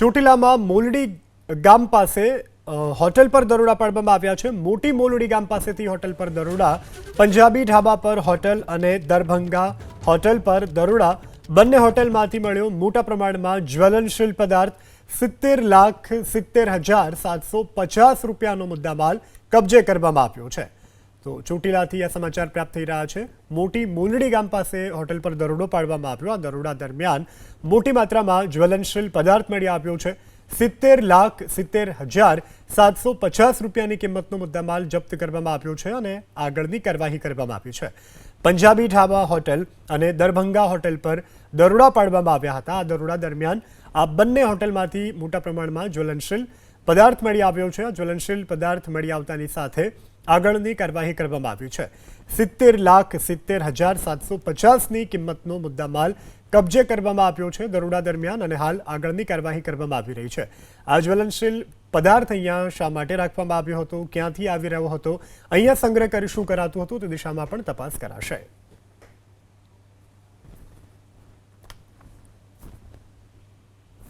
ચોટીલામાં મોલડી ગામ પાસે હોટલ પર દરોડા પાડવામાં આવ્યા છે. મોટી મોલડી ગામ પાસેથી હોટેલ પર દરોડા. પંજાબી ઢાબા પર હોટેલ અને દરભંગા હોટેલ પર દરોડા. બંને હોટેલમાંથી મળ્યો મોટા પ્રમાણમાં જ્વલનશીલ પદાર્થ. સિત્તેર લાખ સિત્તેર હજાર સાતસો પચાસ રૂપિયાનો મુદ્દામાલ કબજે કરવામાં આવ્યો છે. તો ચોટીલાથી આ સમાચાર પ્રાપ્ત થઈ રહ્યા છે. મોટી મૂલડી ગામ પાસે હોટેલ પર દરોડો પાડવામાં આવ્યો. આ દરોડા દરમિયાન મોટી માત્રામાં જ્વલનશીલ પદાર્થ મળી આવ્યો છે. સિત્તેર લાખ સિત્તેર હજાર સાતસો પચાસ રૂપિયાની કિંમતનો મુદ્દામાલ જપ્ત કરવામાં આવ્યો છે અને આગળની કાર્યવાહી કરવામાં આવી છે. પંજાબી ઢાબા હોટેલ અને દરભંગા હોટેલ પર દરોડા પાડવામાં આવ્યા હતા. આ દરોડા દરમિયાન આ બંને હોટેલમાંથી મોટા પ્રમાણમાં જ્વલનશીલ પદાર્થ મળી આવ્યો છે. જ્વલનશીલ પદાર્થ મળી આવતાની સાથે આગળની કાર્યવાહી કરવામાં આવી છે. સિત્તેર લાખ સિત્તેર હજાર સાતસો પચાસની કિંમતનો મુદ્દામાલ કબજે કરવામાં આવ્યો છે. દરોડા દરમિયાન અને હાલ આગળની કાર્યવાહી કરવામાં આવી રહી છે. આ જ્વલનશીલ પદાર્થ અહીંયા શા માટે રાખવામાં આવ્યો હતો? ક્યાંથી આવી રહ્યો હતો? અહીંયા સંગ્રહ કરી શું કરાતું હતું? તે દિશામાં પણ તપાસ કરાશે.